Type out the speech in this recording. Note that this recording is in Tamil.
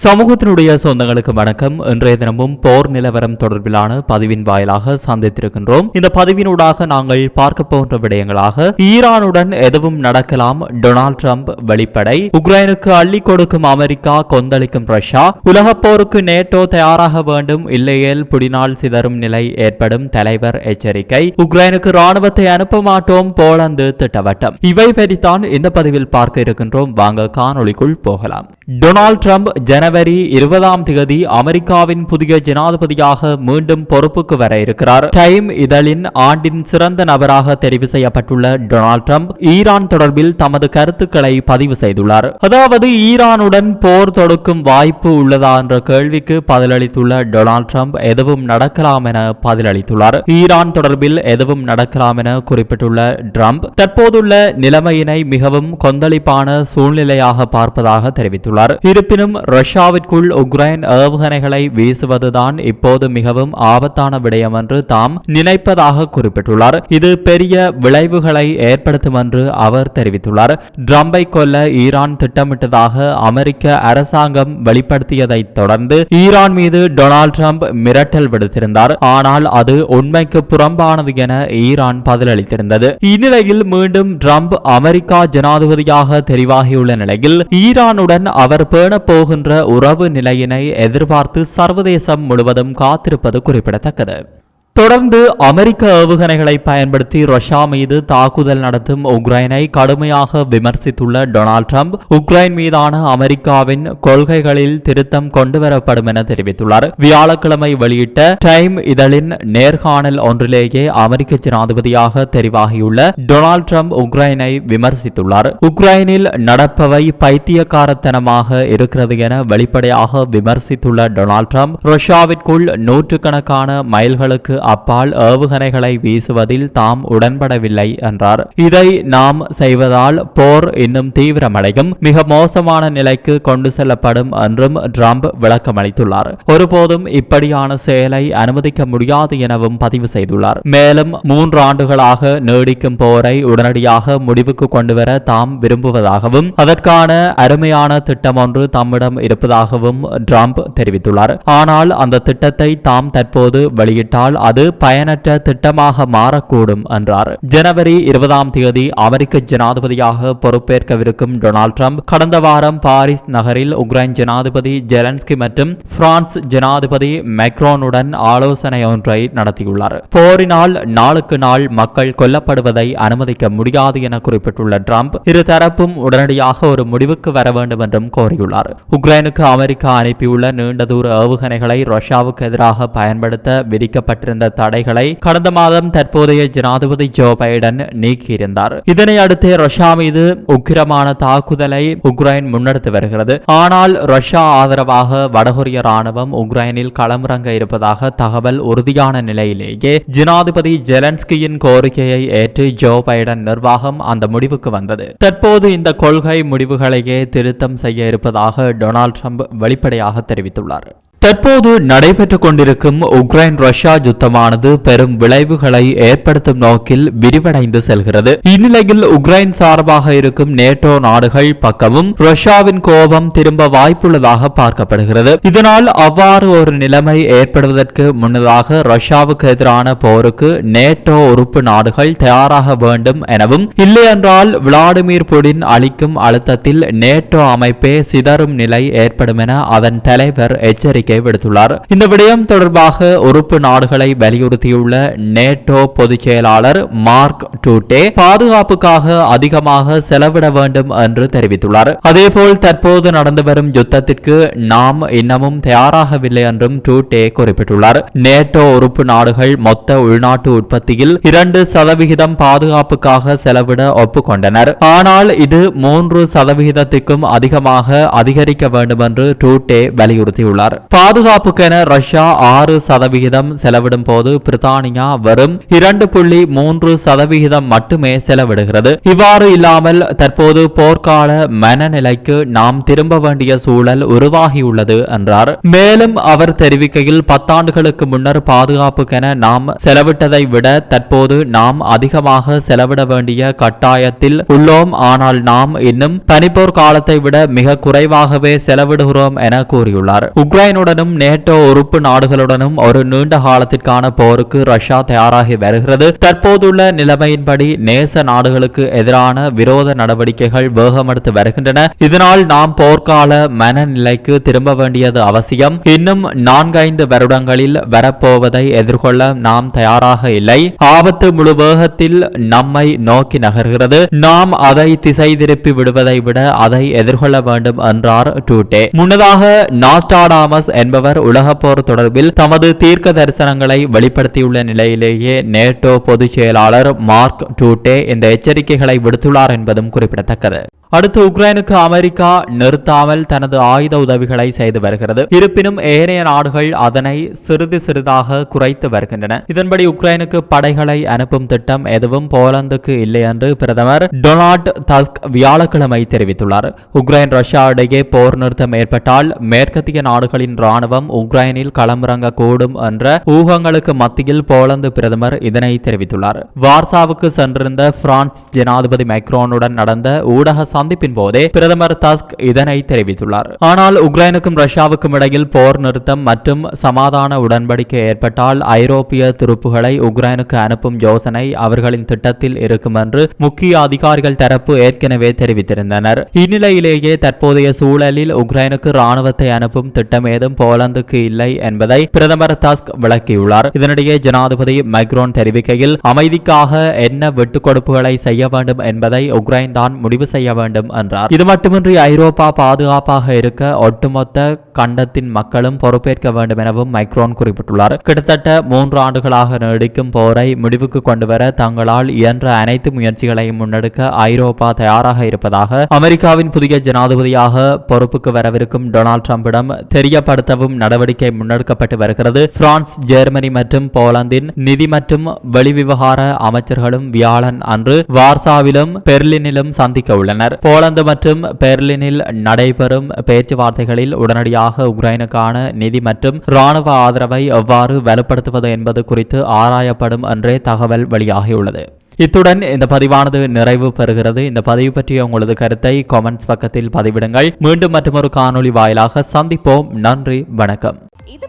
சமூகத்தினுடைய சொந்தங்களுக்கு வணக்கம். இன்றைய தினமும் போர் நிலவரம் தொடர்பிலான பதிவின் வாயிலாக சந்தித்திருக்கின்றோம். இந்த பதிவினூடாக நாங்கள் பார்க்க போன்ற விடயங்களாக ஈரானுடன் எதுவும் நடக்கலாம் டொனால்ட் ட்ரம்ப் வெளிப்படை உக்ரைனுக்கு அள்ளி கொடுக்கும் அமெரிக்கா கொந்தளிக்கும் ரஷ்யா உலக போருக்கு நேட்டோ தயாராக வேண்டும் இல்லையேல் புடினால் சிதறும் நிலை ஏற்படும் தலைவர் எச்சரிக்கை உக்ரைனுக்கு ராணுவத்தை அனுப்ப மாட்டோம் போலந்து திட்டவட்டம். இவை பற்றித்தான் இந்த பதிவில் பார்க்க இருக்கின்றோம். வாங்க காணொலிக்குள் போகலாம். டொனால்ட் ட்ரம்ப் ஜனவரி இருபதாம் தேதி அமெரிக்காவின் புதிய ஜனாதிபதியாக மீண்டும் பொறுப்புக்கு வர இருக்கிறார். டைம் இதழின் ஆண்டின் சிறந்த நபராக தெரிவு செய்யப்பட்டுள்ள டொனால்ட் ட்ரம்ப் ஈரான் தொடர்பில் தமது கருத்துக்களை பதிவு செய்துள்ளார். அதாவது ஈரானுடன் போர் தொடுக்கும் வாய்ப்பு உள்ளதா என்ற கேள்விக்கு பதிலளித்துள்ள டொனால்ட் ட்ரம்ப் எதுவும் நடக்கலாம் என பதிலளித்துள்ளார். ஈரான் தொடர்பில் எதுவும் நடக்கலாம் என குறிப்பிட்டுள்ள ட்ரம்ப் தற்போதுள்ள நிலைமையினை மிகவும் கொந்தளிப்பான சூழ்நிலையாக பார்ப்பதாக தெரிவித்துள்ளார். இருப்பினும் ரஷ்ய ரஷ்யாவிற்குள் உக்ரைன் ஏவுகணைகளை வீசுவதுதான் இப்போது மிகவும் ஆபத்தான விடயம் என்று தாம் நினைப்பதாக குறிப்பிட்டுள்ளார். இது பெரிய விளைவுகளை ஏற்படுத்தும் என்று அவர் தெரிவித்துள்ளார். ட்ரம்பை கொல்ல ஈரான் திட்டமிட்டதாக அமெரிக்க அரசாங்கம் வெளிப்படுத்தியதைத் தொடர்ந்து ஈரான் மீது டொனால்ட் ட்ரம்ப் மிரட்டல் விடுத்திருந்தார். ஆனால் அது உண்மைக்கு புறம்பானது என ஈரான் பதிலளித்திருந்தது. இந்நிலையில் மீண்டும் ட்ரம்ப் அமெரிக்கா ஜனாதிபதியாக தெரிவாகியுள்ள நிலையில் ஈரானுடன் அவர் பேண போகின்ற உறவு நிலையினை எதிர்பார்த்து சர்வதேசம் முழுவதும் காத்திருப்பது குறிப்பிடத்தக்கது. தொடர்ந்து அமெரிக்க ஏவுகணைகளை பயன்படுத்தி ரஷ்யா மீது தாக்குதல் நடத்தும் உக்ரைனை கடுமையாக விமர்சித்துள்ள டொனால்ட் ட்ரம்ப் உக்ரைன் மீதான அமெரிக்காவின் கொள்கைகளில் திருத்தம் கொண்டுவரப்படும் என தெரிவித்துள்ளார். வியாழக்கிழமை வெளியிட்ட டைம் இதழின் நேர்காணல் ஒன்றிலேயே அமெரிக்க ஜனாதிபதியாக தெரிவாகியுள்ள டொனால்ட் ட்ரம்ப் உக்ரைனை விமர்சித்துள்ளார். உக்ரைனில் நடப்பவை பைத்தியக்காரத்தனமாக இருக்கிறது என வெளிப்படையாக விமர்சித்துள்ள டொனால்ட் ட்ரம்ப் ரஷ்யாவிற்குள் நூற்றுக்கணக்கான மைல்களுக்கு அப்பால் ஏவுகணைகளை வீசுவதில் தாம் உடன்படவில்லை என்றார். இதை நாம் செய்வதால் போர் இன்னும் தீவிரமடையும். மிக மோசமான நிலைக்கு கொண்டு செல்லப்படும் என்றும் டிரம்ப் விளக்கமளித்துள்ளார். ஒருபோதும் இப்படியான செயலை அனுமதிக்க முடியாது எனவும் பதிவு செய்துள்ளார். மேலும் மூன்று ஆண்டுகளாக நீடிக்கும் போரை உடனடியாக முடிவுக்கு கொண்டுவர தாம் விரும்புவதாகவும் அதற்கான அருமையான திட்டம் ஒன்று தம்மிடம் இருப்பதாகவும் டிரம்ப் தெரிவித்துள்ளார். ஆனால் அந்த திட்டத்தை தாம் தற்போது வெளியிட்டால் அது பயனற்ற திட்டமாக மாறக்கூடும் என்றார். ஜனவரி இருபதாம் தேதி அமெரிக்க ஜனாதிபதியாக பொறுப்பேற்கவிருக்கும் டொனால்ட் ட்ரம்ப் கடந்த வாரம் பாரிஸ் நகரில் உக்ரைன் ஜனாதிபதி ஜெலன்ஸ்கி மற்றும் பிரான்ஸ் ஜனாதிபதி மெக்ரோனுடன் ஆலோசனை ஒன்றை நடத்தியுள்ளார். போரினால் நாளுக்கு நாள் மக்கள் கொல்லப்படுவதை அனுமதிக்க முடியாது என குறிப்பிட்டுள்ள ட்ரம்ப் இருதரப்பும் உடனடியாக ஒரு முடிவுக்கு வர வேண்டும் என்றும் கோரியுள்ளார். உக்ரைனுக்கு அமெரிக்கா அனுப்பியுள்ள நீண்ட தூர ஏவுகணைகளை ரஷ்யாவுக்கு எதிராக பயன்படுத்த விதிக்கப்பட்டிருந்த தடைகளை கடந்த மாதம் தற்போதைய ஜனாதிபதி ஜோ பைடன் நீக்கியிருந்தார். இதனை அடுத்து ரஷ்யா மீது உக்கிரமான தாக்குதலை உக்ரைன் முன்னெடுத்து வருகிறது. ஆனால் ரஷ்யா ஆதரவாக வடகொரிய ராணுவம் உக்ரைனில் களமிறங்க இருப்பதாக தகவல் உறுதியான நிலையிலேயே ஜனாதிபதி ஜெலன்ஸ்கியின் கோரிக்கையை ஏற்று ஜோ பைடன் நிர்வாகம் அந்த முடிவுக்கு வந்தது. தற்போது இந்த கொள்கை முடிவுகளையே திருத்தம் செய்ய இருப்பதாக டொனால்ட் ட்ரம்ப் வெளிப்படையாக தெரிவித்துள்ளார். தற்போது நடைபெற்றுக் கொண்டிருக்கும் உக்ரைன் ரஷ்யா யுத்தமானது பெரும் விளைவுகளை ஏற்படுத்தும் நோக்கில் விரிவடைந்து செல்கிறது. இந்நிலையில் உக்ரைன் சார்பாக இருக்கும் நேட்டோ நாடுகள் பக்கமும் ரஷ்யாவின் கோபம் திரும்ப வாய்ப்புள்ளதாக பார்க்கப்படுகிறது. இதனால் அவ்வாறு ஒரு நிலைமை ஏற்படுவதற்கு முன்னதாக ரஷ்யாவுக்கு எதிரான போருக்கு நேட்டோ உறுப்பு நாடுகள் தயாராக வேண்டும் எனவும் இல்லையென்றால் விளாடிமிர் புடின் அளிக்கும் அழுத்தத்தில் நேட்டோ அமைப்பே சிதறும் நிலை ஏற்படும் என அதன் தலைவர் எச்சரிக்கை எச்சரிக்கை விடுத்துள்ளார் இந்த விடயம் தொடர்பாக உறுப்பு நாடுகளை வலியுறுத்தியுள்ள நேட்டோ பொதுச் செயலாளர் மார்க் டூட்டே பாதுகாப்புக்காக அதிகமாக செலவிட வேண்டும் என்று தெரிவித்துள்ளார். அதேபோல் தற்போது நடந்து வரும் யுத்தத்திற்கு நாம் இன்னமும் தயாராகவில்லை என்றும் டூட்டே குறிப்பிட்டுள்ளார். நேட்டோ உறுப்பு நாடுகள் மொத்த உள்நாட்டு உற்பத்தியில் இரண்டு சதவிகிதம் பாதுகாப்புக்காக செலவிட ஒப்புக்கொண்டனர். ஆனால் இது மூன்று சதவிகிதத்திற்கும் அதிகமாக அதிகரிக்க வேண்டும் என்று டூட்டே வலியுறுத்தியுள்ளார். பாதுகாப்புக்கென ரஷ்யா ஆறு சதவிகிதம் செலவிடும் போது பிரித்தானியா வெறும் இரண்டு புள்ளி மூன்று சதவிகிதம் மட்டுமே செலவிடுகிறது. இவ்வாறு இல்லாமல் தற்போது போர்க்கால மனநிலைக்கு நாம் திரும்ப வேண்டிய சூழல் உருவாகியுள்ளது என்றார். மேலும் அவர் தெரிவிக்கையில் பத்தாண்டுகளுக்கு முன்னர் பாதுகாப்புக்கென நாம் செலவிட்டதை விட தற்போது நாம் அதிகமாக செலவிட வேண்டிய கட்டாயத்தில் உள்ளோம். ஆனால் நாம் இன்னும் பனிப்போர் காலத்தை விட மிக குறைவாகவே செலவிடுகிறோம் என கூறியுள்ளார். உக்ரைனுடன் உக்ரைனுடனும் நேட்டோ உறுப்பு நாடுகளுடனும் ஒரு நீண்ட காலத்திற்கான போருக்கு ரஷ்யா தயாராகி வருகிறது. தற்போதுள்ள நிலைமையின்படி நேச நாடுகளுக்கு எதிரான விரோத நடவடிக்கைகள் வேகமெடுத்து வருகின்றன. இதனால் நாம் போர்க்கால மனநிலைக்கு திரும்ப வேண்டியது அவசியம். இன்னும் நான்கைந்து வருடங்களில் வரப்போவதை எதிர்கொள்ள நாம் தயாராக இல்லை. ஆபத்து முழு வேகத்தில் நம்மை நோக்கி நகர்கிறது. நாம் அதை திசை திருப்பி விடுவதை விட அதை எதிர்கொள்ள வேண்டும் என்றார் டூட்டே. முன்னதாக நாஸ்டாடாமஸ் என்பவர் உலக போர் தொடர்பில் தமது தீர்க்க தரிசனங்களை வெளிப்படுத்தியுள்ள நிலையிலேயே நேட்டோ பொதுச் செயலாளர் மார்க் டூட்டே இந்த எச்சரிக்கைகளை விடுத்துள்ளார் என்பதும் குறிப்பிடத்தக்கது. அடுத்து உக்ரைனுக்கு அமெரிக்கா நிறுத்தாமல் தனது ஆயுத உதவிகளை செய்து வருகிறது. இருப்பினும் ஏனைய நாடுகள் அதனை சிறிது சிறிதாக குறைத்து வருகின்றன. இதன்படி உக்ரைனுக்கு படைகளை அனுப்பும் திட்டம் எதுவும் போலந்துக்கு இல்லை என்று பிரதமர் டொனால்ட் தஸ்க் வியாழக்கிழமை தெரிவித்துள்ளார். உக்ரைன் ரஷ்யா இடையே போர் நிறுத்தம் ஏற்பட்டால் மேற்கத்திய நாடுகளின் ராணுவம் உக்ரைனில் களமிறங்கக்கூடும் என்ற ஊகங்களுக்கு மத்தியில் போலந்து பிரதமர் இதனை தெரிவித்துள்ளார். வார்சாவுக்கு சென்றிருந்த பிரான்ஸ் ஜனாதிபதி மைக்ரோனுடன் நடந்த ஊடக சந்திப்பின் போதே பிரதமர் தஸ்க் இதனை தெரிவித்துள்ளார். ஆனால் உக்ரைனுக்கும் ரஷ்யாவுக்கும் இடையில் போர் நிறுத்தம் மற்றும் சமாதான உடன்படிக்கை ஏற்பட்டால் ஐரோப்பிய துருப்புகளை உக்ரைனுக்கு அனுப்பும் யோசனை அவர்களின் திட்டத்தில் இருக்கும் என்று முக்கிய அதிகாரிகள் தரப்பு ஏற்கனவே தெரிவித்திருந்தனர். இந்நிலையிலேயே தற்போதைய சூழலில் உக்ரைனுக்கு ராணுவத்தை அனுப்பும் திட்டம் ஏதும் போலந்துக்கு இல்லை என்பதை பிரதமர் தஸ்க் விளக்கியுள்ளார். இதனிடையே ஜனாதிபதி மைக்ரோன் தெரிவிக்கையில் அமைதிக்காக என்ன விட்டுக் கொடுப்புகளை செய்ய வேண்டும் என்பதை உக்ரைன் தான் முடிவு செய்ய வேண்டும் என்றார். இது மட்டுமின்றி ஐரோப்பா பாதுகாப்பாக இருக்க ஒட்டுமொத்த கண்டத்தின் மக்களும் பொறுப்பேற்க வேண்டும் எனவும் மைக்ரோன் குறிப்பிட்டுள்ளார். கிட்டத்தட்ட மூன்று ஆண்டுகளாக நீடிக்கும் போரை முடிவுக்கு கொண்டுவர தங்களால் இயன்ற அனைத்து முயற்சிகளையும் முன்னெடுக்க ஐரோப்பா தயாராக இருப்பதாக அமெரிக்காவின் புதிய ஜனாதிபதியாக பொறுப்புக்கு வரவிருக்கும் டொனால்ட் டிரம்பிடம் தெரியப்படுத்தவும் நடவடிக்கை முன்னெடுக்கப்பட்டு வருகிறது. பிரான்ஸ் ஜெர்மனி மற்றும் போலந்தின் நிதி மற்றும் வெளிவிவகார அமைச்சர்களும் வியாழன் அன்று வார்சாவிலும் பெர்லினிலும் சந்திக்க உள்ளனர். போலந்து மற்றும் பெர்லினில் நடைபெறும் பேச்சுவார்த்தைகளில் உடனடியாக உக்ரைனுக்கான நிதி மற்றும் ராணுவ ஆதரவை எவ்வாறு வலுப்படுத்துவது என்பது குறித்து ஆராயப்படும் என்றே தகவல் வெளியாகியுள்ளது. இத்துடன் இந்த பதிவானது நிறைவு பெறுகிறது. இந்த பதிவு பற்றிய உங்களது கருத்தை காமெண்ட்ஸ் பக்கத்தில் பதிவிடுங்கள். மீண்டும் மற்றொரு காணொளி வாயிலாக சந்திப்போம். நன்றி வணக்கம். இது